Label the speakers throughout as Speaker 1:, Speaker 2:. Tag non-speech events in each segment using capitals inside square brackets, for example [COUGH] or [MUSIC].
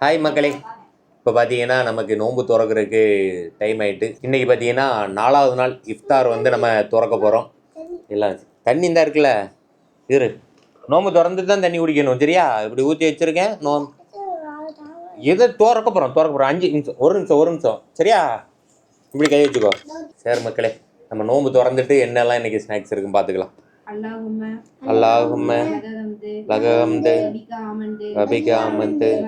Speaker 1: Hi மக்களே. இப்போ பார்த்தீங்கன்னா நமக்கு நோன்பு திறக்கிறதுக்கு டைம் ஆயிட்டு. இன்னைக்கு பார்த்தீங்கன்னா நாலாவது நாள் இஃப்தார் வந்து நம்ம திறக்க போகிறோம் எல்லாம் தண்ணி இந்த இருக்குல்ல? இரு. நோன்பு திறந்துட்டு தான் தண்ணி குடிக்கணும் சரியா? இப்படி ஊற்றி வச்சிருக்கேன் நோ எதை திறக்க போகிறோம் திறக்க போகிறோம் அஞ்சு நிமிஷம் ஒரு நிமிஷம் ஒரு நிமிஷம். சரியா? இப்படி கை வச்சுக்கோ. சரி மக்களே. நம்ம நோன்பு திறந்துட்டு என்னெல்லாம் இன்னைக்கு ஸ்நாக்ஸ் இருக்குன்னு பார்த்துக்கலாம்
Speaker 2: அல்லாஹும்ம.
Speaker 1: அல்லாஹும்ம.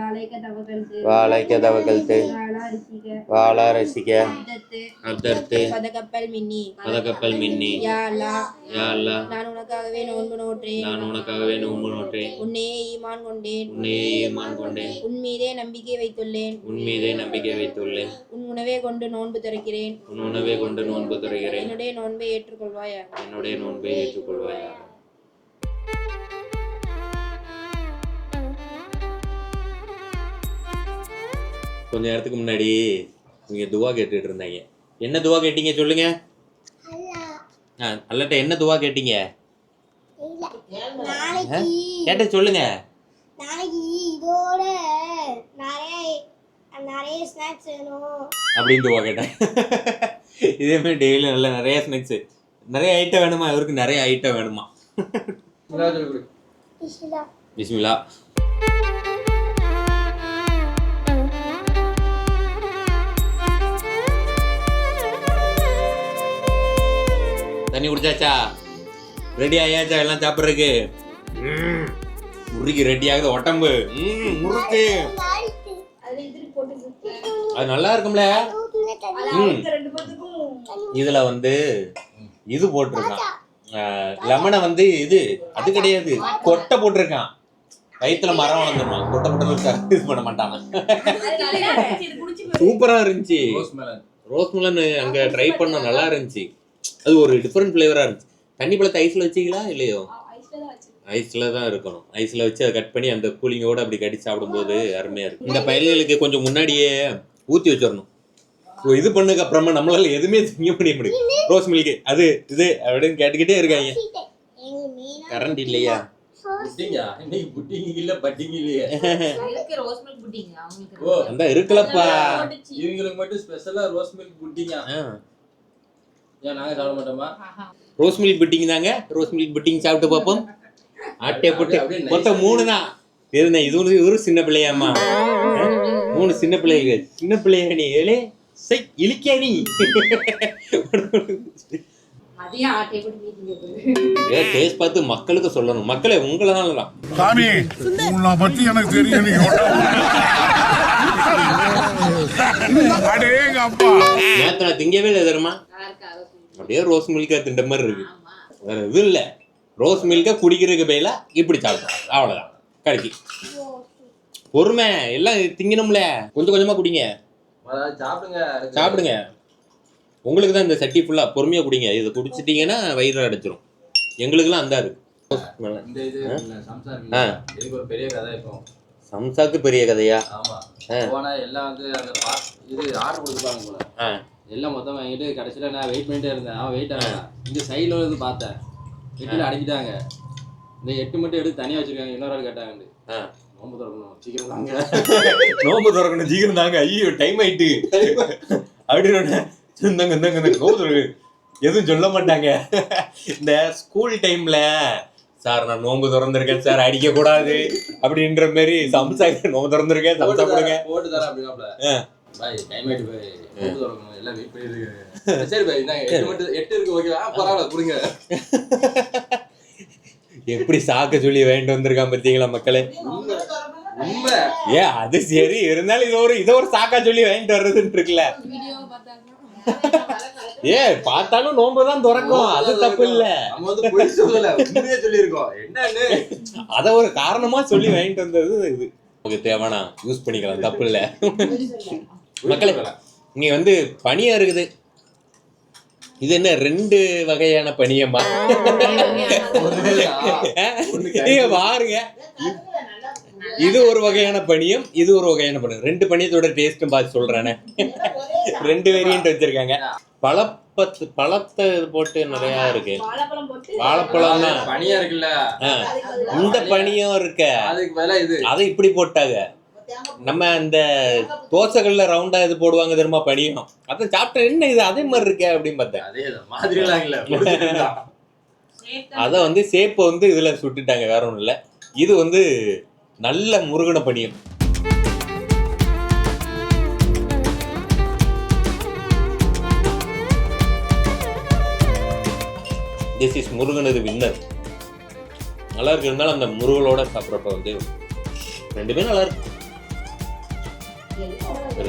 Speaker 2: வாலைக தவகல்து
Speaker 1: வாழைக்க தவகல்து
Speaker 2: வாலா ரிசிக
Speaker 1: வாழ ரசிக்க
Speaker 2: அப்தத்து
Speaker 1: அப்தர்த்து
Speaker 2: பதகப்பல் மின்னி
Speaker 1: பதக்கப்பல் மின்னி
Speaker 2: யா அல்லாஹ்
Speaker 1: யா அல்லா
Speaker 2: நான் உனக்காகவே நோன்பு நோற்றேன்.
Speaker 1: நான் உனக்காகவே நோன்பு நோற்றேன்.
Speaker 2: உன்னையே ஈமான் கொண்டேன்.
Speaker 1: உன்னையே ஈமான் கொண்டேன்.
Speaker 2: உன் மீதே நம்பிக்கை வைத்துள்ளேன்.
Speaker 1: உன் மீதே நம்பிக்கை வைத்துள்ளேன்.
Speaker 2: உன் உணவே கொண்டு நோன்பு திறக்கிறேன்.
Speaker 1: உன் உணவை கொண்டு நோன்பு துறைகிறேன்
Speaker 2: என்னுடைய நோன்பை ஏற்றுக்கொள்வாயா
Speaker 1: என்னுடைய நோன்பை ஏற்றுக்கொள்வாயா கொஞ்ச நேரத்துக்கு முன்னாடி நீங்க துவா கேட்டுட்டு இருந்தாங்க. என்ன துவா கேட்டீங்க சொல்லுங்க. ஆ, அல்லட்ட என்ன துவா கேட்டீங்க? கேட்ட சொல்லுங்க. அப்படின்னு துவா கேட்டேன் இதே மாதிரி டெய்லி நல்ல நிறைய ஸ்நாக்ஸ் நிறைய ஐட்டம் வேணுமா? இவருக்கு நிறைய ஐட்டம் வேணுமா? பிஸ்மிலா தண்ணி குடிச்சாச்சா? ரெடி ஆயாச்சா? எல்லாம் சாப்பிட்றதுக்கு? ம், முறுக்கு ரெடி ஆகுது உடம்பு. ம், முறுக்கு. அது நல்லா இருக்கும்ல? இதுல வந்து இது போட்டிருக்கான். லெமனை வந்து இது அது கிடையாது. கொட்டை போட்டிருக்கான். வயித்துல மரம் வளர்ந்துருமா கொட்டை போட்டு இது பண்ண மாட்டாங்க சூப்பரா இருந்துச்சு. ரோஸ் மிலன் அங்க ட்ரை பண்ண நல்லா இருந்துச்சு. அது ஒரு டிஃப்ரெண்ட் ஃப்ளேவரா இருந்துச்சு. தண்ணி பழத்தை ஐஸ்ல வச்சீங்களா இல்லையோ? ஐஸ்ல தான் இருக்கணும். ஐஸ்ல வச்சு அதை கட் பண்ணி அந்த கூலிங்கோட அப்படி கடிச்சு சாப்பிடும்போது அருமையா இருக்கும். இந்த பயல்களுக்கு கொஞ்சம் முன்னாடியே ஊத்தி வச்சிடணும். ஓ, இது பண்ணதுக்கு அப்புறமா நம்மளால எதுவுமே திங்க முடிய முடியும். ரோஸ் மில்க் அது இது அப்படின்னு கேட்டுக்கிட்டே இருக்காங்க. கரண்ட் இல்லையா?
Speaker 3: புட்டிங்கா? இன்னைக்கு புட்டிங்க இல்ல பட்டிங்க இல்லையே?
Speaker 4: இருக்கு ரோஸ் மில்க் புட்டிங் அவங்களுக்கு
Speaker 3: ஓ
Speaker 1: அந்த இருக்குல்லப்பா
Speaker 3: இவங்களுக்கு மட்டும் ஸ்பெஷலா ரோஸ் மில்க் புட்டிங்க?
Speaker 1: ஆ.
Speaker 3: ஏன் நாங்க சாப்பிட மாட்டோமா?
Speaker 1: ரோஸ் மில்க் புட்டிங் தாங்க. ரோஸ் மில்க் புட்டிங் சாப்பிட்டு பார்ப்போம். ஆட்டையை போட்டு. மொத்தம் மூணு தான். இருந்தேன் இது ஒரு ஒரு சின்ன பிள்ளையாம்மா? மூணு சின்ன பிள்ளைகள். சின்ன பிள்ளையா நீ ஏலே சை இழிக்கா நீ?
Speaker 4: ஆட்டை
Speaker 1: டேஸ்ட் பார்த்து மக்களுக்கு சொல்லணும். மக்களே உங்களால தான்
Speaker 5: சாமி பத்தி எனக்கு தெரியும் அடேங்க அப்பா.
Speaker 1: திங்கவே இல்லை தெரியுமா? அப்படியே ரோஸ் மில்கா தின்ற மாதிரி இருக்கு.
Speaker 4: ஆமா
Speaker 1: வேற எதுவும் இல்லை. ரோஸ் மில்கை குடிக்கிறதுக்கு பதிலா இப்படி சாப்பிட்டோம் அவ்வளோதான் கடைக்கு பொறுமை. எல்லாம் திங்கணும்ல. கொஞ்சம் கொஞ்சமா குடிங்க.
Speaker 3: சாப்பிடுங்க.
Speaker 1: சாப்பிடுங்க உங்களுக்கு தான் இந்த சட்டி ஃபுல்லா பொறுமையா குடிங்க. இதை குடிச்சிட்டீங்கன்னா வயிறு அடைச்சிரும் எங்களுக்குலாம் அந்த இருக்கு.
Speaker 3: இந்த இது இல்ல, சம்சா
Speaker 1: ஆ.
Speaker 3: இருக்குல்ல, இதுக்கு ஒரு பெரிய கதை இருக்கும்
Speaker 1: சம்சாக்கு பெரிய கதையா.
Speaker 3: போனா எல்லாம் வந்து அந்த இது ஆர்டர் கொடுத்துருப்பாங்க போல. எல்லாம் மொத்தம் வாங்கிட்டு கடைசியில நான் வெயிட் பண்ணிட்டே இருந்தேன். அவன் வெயிட் ஆகல. இந்த சைடுல வந்து பார்த்தேன். எட்டுல அடக்கிட்டாங்க. இந்த எட்டு மட்டும் எடுத்து தனியா வச்சிருக்காங்க. இன்னொரு ஆள் கேட்டாங்க. நோம்பு திறக்கணும். சீக்கிரம் வாங்க. [LAUGHS]
Speaker 1: நோம்பு திறக்கணும். சீக்கிரம் தாங்க. ஐயோ டைம் ஆயிட்டு. அப்படின்னு இந்தாங்க இந்தாங்க இந்தாங்க நோம்பு திறக்கு. எதுவும் சொல்ல மாட்டாங்க. இந்த ஸ்கூல் டைம்ல சார் நான் நோம்பு திறந்திருக்கேன் சார் அடிக்க கூடாது அப்படின்ற மாதிரி சம்சா நோம்பு திறந்திருக்கேன் சம்சா கொடுங்க
Speaker 3: போட்டு தரேன் அப்படின்னாப்ல.
Speaker 1: ஆ.
Speaker 3: பாய் டைம் ஆயிட்டு பாய் நோம்பு திறக்கணும். எல்லாம் வெயிட் பண்ணிட்டு சரி பாய் எட்டு மட்டும் எட்டு இருக்கு ஓகே ஆ பரவாயில்ல கொடுங்க.
Speaker 1: எப்படி சாக்க சொல்லி வாங்கிட்டு வந்திருக்கான் பார்த்தீங்களா மக்களே? ஏ அது சரி. இருந்தாலும் இது ஒரு இதை ஒரு சாக்கா சொல்லி வாங்கிட்டு வர்றதுன்னு இருக்குல்ல. ஏ பார்த்தாலும் நோம்பு தான் திறக்கும் அது தப்பு இல்ல.
Speaker 3: நம்ம வந்து பொய் சொல்லல உண்மையே சொல்லியிருக்கோம். என்னன்னு?
Speaker 1: அத ஒரு காரணமா சொல்லி வாங்கிட்டு வந்தது இது. உங்களுக்கு தேவைனா யூஸ் பண்ணிக்கலாம். தப்பு இல்ல. மக்களே இங்க வந்து பனியா இருக்குது. இது என்ன ரெண்டு வகையான பனியம்மா? பாருங்க இது ஒரு வகையான பனியம் இது ஒரு வகையான பனியம். ரெண்டு பனியத்தோட டேஸ்ட்டும் பார்த்து சொல்றேனே. ரெண்டு வேரியன்ட் வச்சிருக்காங்க. பழப்பத்து பழத்தை இது போட்டு நிறைய இருக்கு.
Speaker 2: வாழைப்பழம் போட்டு
Speaker 1: வாழைப்பழம் தான்
Speaker 3: பனியா இருக்குல்ல?
Speaker 1: இந்த பனியும் இருக்க. அதை இப்படி போட்டாங்க. நம்ம அந்த தோசைகள்ல ரவுண்டா இது போடுவாங்க தெரியுமா படியும் அதை சாப்பிட்டேன் என்ன இது அதே மாதிரி இருக்கே அப்படின்னு பார்த்தேன்.
Speaker 3: அதே மாதிரிலாம் இல்ல
Speaker 1: அதை வந்து சேப்பை வந்து இதுல சுட்டுட்டாங்க வேற ஒன்றும் இல்லை. இது வந்து நல்ல முருகன பணியும். திஸ் இஸ் முருகனது வின்னர் நல்லா இருக்கு. இருந்தாலும் அந்த முருகனோட சாப்பிட்றப்ப வந்து ரெண்டுமே நல்லா இருக்கு.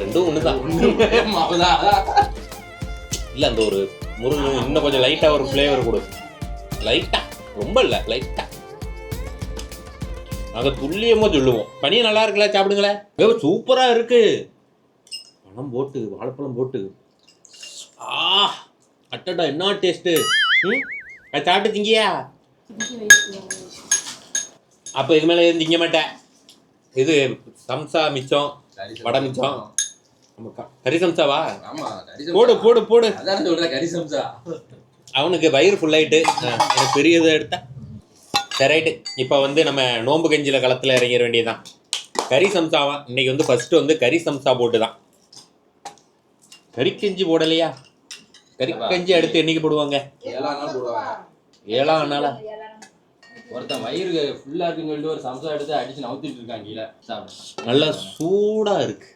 Speaker 1: ரெண்டும் ஒண்ணுதான். இல்ல அந்த ஒரு முருகன் இன்னும் கொஞ்சம் லைட்டா ஒரு ஃப்ளேவர் கொடு. லைட்டா ரொம்ப இல்ல லைட்டா நாங்க துல்லியமா சொல்லுவோம். பனியும் நல்லா இருக்குல்ல சாப்பிடுங்களேன். ஏ சூப்பரா இருக்கு. பழம் போட்டு வாழைப்பழம் போட்டு. ஆ அட்டடா என்ன டேஸ்ட்டு? ம்? அது சாப்பிட்டு திங்கியா? அப்போ இது மேலே திங்க மாட்டேன். இது சம்சா மிச்சம் வடை மிச்சம். கறி சம்சாவா? போடு போடு போடு.
Speaker 3: அதான் சொல்றேன் கறி சம்சா.
Speaker 1: அவனுக்கு வயிறு ஃபுல்லாயிட்டு எனக்கு பெரியதை எடுத்தா சரி ரைட்டு இப்போ வந்து நம்ம நோம்பு கஞ்சில களத்தில் இறங்கிட வேண்டியதுதான். கறி சம்சாவா? இன்னைக்கு வந்து ஃபர்ஸ்ட் வந்து கறி சம்சா போட்டு தான் கறி கஞ்சி போடலையா? கறி கஞ்சி அடுத்து என்னைக்கு போடுவாங்க?
Speaker 3: ஏழாம் நாள் ஒருத்தன் வயிறு ஃபுல்லா இருக்குன்னு சொல்லிட்டு ஒரு சம்சா எடுத்து அடிச்சு நவுத்திட்டு இருக்கான் கீழே.
Speaker 1: நல்லா சூடா இருக்கு.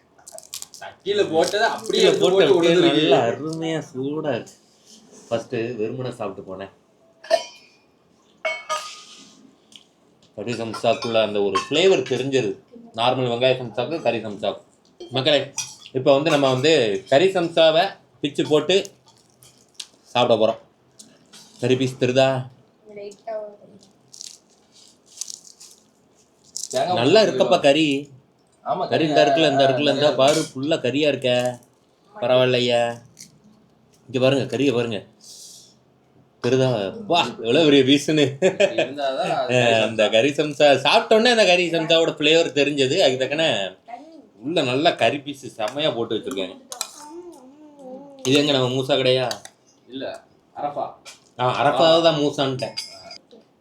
Speaker 3: சட்டியில போட்டதை அப்படியே
Speaker 1: கீழே போட்டு. நல்லா அருமையா சூடா இருக்கு. ஃபர்ஸ்ட் வெறுமனை சாப்பிட்டு போனேன். கறி சம்சாக்குள்ள அந்த ஒரு ஃப்ளேவர் தெரிஞ்சது. நார்மல் வெங்காய சம்சாக்கு கறி சம்சாக்கு மக்களே இப்போ வந்து நம்ம வந்து கறி சம்சாவை பிச்சு போட்டு சாப்பிட போறோம். கறி பீஸ் தெரிதா? நல்லா இருக்கப்பா கறி. கறி. இந்த இருக்குல்ல இந்த இருக்குல்ல இந்த பாரு ஃபுல்லா கறியா இருக்க. பரவாயில்லையா. இங்க பாருங்க கறியை பாருங்க. தெரிதா வா எவ்வளவு பெரிய பீஸ்னு அந்த கறி சம்சா சாப்பிட்டோன்னே அந்த கறி சம்சாவோட ஃப்ளேவர் தெரிஞ்சது. அதுக்கு தக்கன உள்ள நல்லா கறி பீஸ் செம்மையா போட்டு வச்சிருக்காங்க இது எங்க நம்ம மூசா கடையா?
Speaker 3: இல்ல அரஃபா
Speaker 1: ஆ அரப்பாவது தான் மூசான்ட்டேன்.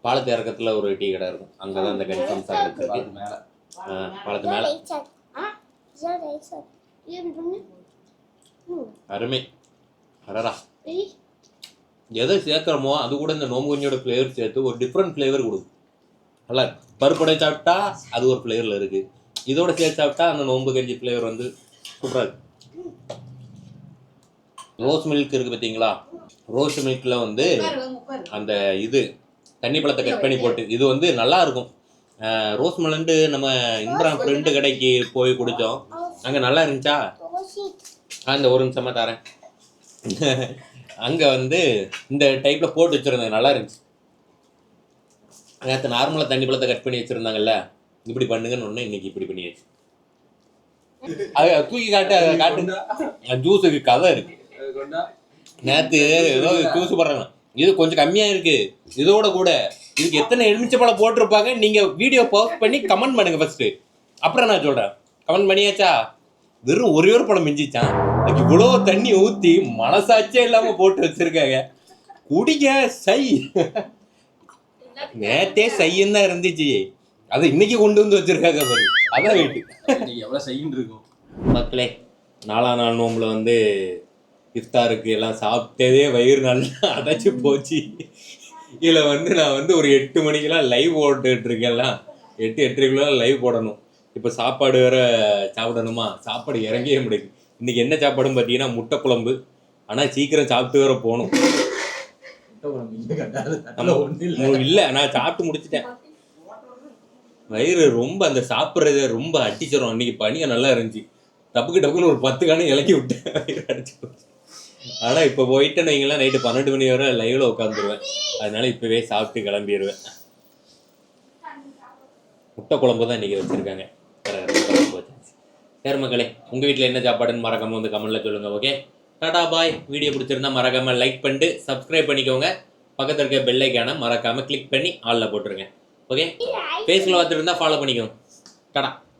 Speaker 1: பாலத்து இறக்கத்துல ஒரு டீ கடை இருக்கும். அங்கதான் அந்த கறி சம்சா
Speaker 3: அது மேல.
Speaker 1: பாலத்து மேல. அருமை.
Speaker 6: ஏய்
Speaker 1: எதை சேர்க்குறோமோ அது கூட இந்த நோம்பு கஞ்சியோட ஃப்ளேவர் சேர்த்து ஒரு டிஃப்ரெண்ட் ஃப்ளேவர் கொடுக்கும். நல்லா இருக்கு. பருப்படை சாப்பிட்டா அது ஒரு ஃப்ளேவரில் இருக்கு. இதோட சேர்த்து சாப்பிட்டா அந்த நோம்பு கஞ்சி ஃப்ளேவர் வந்து சூப்பராக இருக்கு. ரோஸ் மில்க் இருக்கு பார்த்தீங்களா ரோஸ் மில்க்ல வந்து அந்த இது தண்ணி பழத்தை கட் பண்ணி போட்டு இது வந்து நல்லா இருக்கும். ரோஸ் மிலண்டு நம்ம இந்திரா ஃப்ரெண்டு கடைக்கு போய் குடித்தோம் அங்கே நல்லா இருந்துச்சா?
Speaker 6: தோசி
Speaker 1: அந்த ஒரு நிமிஷமா தரேன். [LAUGHS] அங்க வந்து இந்த டைப்ல போட்டு வச்சிருந்தாங்க நல்லா இருந்துச்சு. நேற்று நார்மலா தண்ணி பழத்தை கட் பண்ணி வச்சிருந்தாங்கல்ல இப்படி பண்ணுங்கன்னு ஒண்ணு இன்னைக்கு இப்படி பண்ணியாச்சு. அது தூக்கி காட்டு அதை காட்டு. ஜூஸுக்கு கதை இருக்கு நேத்து ஏதோ ஜூஸ் போடுறாங்க இது கொஞ்சம் கம்மியா இருக்கு. இதோட கூட இதுக்கு எத்தனை எலுமிச்சை பழம் போட்டிருப்பாங்க நீங்க வீடியோ பாஸ் பண்ணி கமெண்ட் பண்ணுங்க ஃபர்ஸ்ட் அப்புறம் நான் சொல்றேன். கமெண்ட் பண்ணியாச்சா? வெறும் ஒரே ஒரு பழம் மிஞ்சிச்சான் இவ்வளோ தண்ணி ஊத்தி மனசாட்சியே இல்லாம போட்டு வச்சிருக்காங்க. குடிங்க சை. நேத்தே சைன்னு தான் இருந்துச்சு. அதை இன்னைக்கு கொண்டு வந்து வச்சிருக்காங்க பாரு. அதான் வெயிட்டு
Speaker 3: நீ எவ்வளவு செய்யின்னு இருக்கும்.
Speaker 1: மக்களே நாலாம் நாள் நோம்பில் வந்து இஃப்தாருக்கு எல்லாம் சாப்பிட்டதே வயிறு நல்லா அடைச்சி போச்சு. இதில் வந்து நான் வந்து ஒரு எட்டு மணிக்கெல்லாம் லைவ் போட்டுட்டு இருக்கேன்லாம் எட்டு எட்டரைக்குள்ள லைவ் போடணும். இப்போ சாப்பாடு வேற சாப்பிடணுமா? சாப்பாடு இறங்கவே முடியுது இன்னைக்கு என்ன சாப்பாடுன்னு பார்த்தீங்கன்னா முட்டை குழம்பு. ஆனால் சீக்கிரம் சாப்பிட்டு வேற போகணும். இல்ல நான் சாப்பிட்டு முடிச்சிட்டேன். வயிறு ரொம்ப அந்த சாப்பிட்றத ரொம்ப அடிச்சிடும் அன்னைக்கு பனியா நல்லா இருந்துச்சு. டப்புக்கு டப்புன்னு ஒரு பத்து காணம் இலக்கி விட்டேன். வயிறு அடிச்சு போச்சு. ஆனா இப்ப போயிட்டு வைங்களேன் நைட்டு பன்னெண்டு மணி வரை லைவ்ல உட்காந்துருவேன். அதனால இப்பவே சாப்பிட்டு கிளம்பிடுவேன் முட்டை குழம்பு தான் இன்னைக்கு வச்சிருக்காங்க வேற எதுவும் குழம்பு வச்சாச்சு. சரி மக்களே உங்க வீட்ல என்ன சாப்பாடுன்னு மறக்காம வந்து கமெண்ட்ல சொல்லுங்க ஓகே டாடா பாய். வீடியோ பிடிச்சிருந்தா மறக்காம லைக் பண்ணிட்டு சப்ஸ்கிரைப் பண்ணிக்கோங்க. பக்கத்துல இருக்க பெல் ஐக்கான மறக்காம கிளிக் பண்ணி ஆல்ல போட்டுருங்க ஓகே ஃபேஸ்ல பார்த்துட்டு இருந்தா ஃபாலோ பண்ணிக்கோங்க. டாடா.